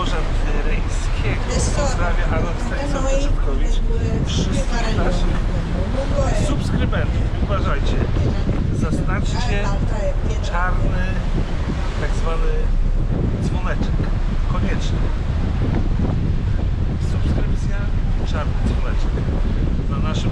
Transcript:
Morza Tyryjskiego pozdrawia Anna Czapkowicz wszystkich naszych subskrybentów. Uważajcie, zaznaczcie czarny tak zwany dzwoneczek. Koniecznie. Subskrypcja, czarny dzwoneczek. Na naszym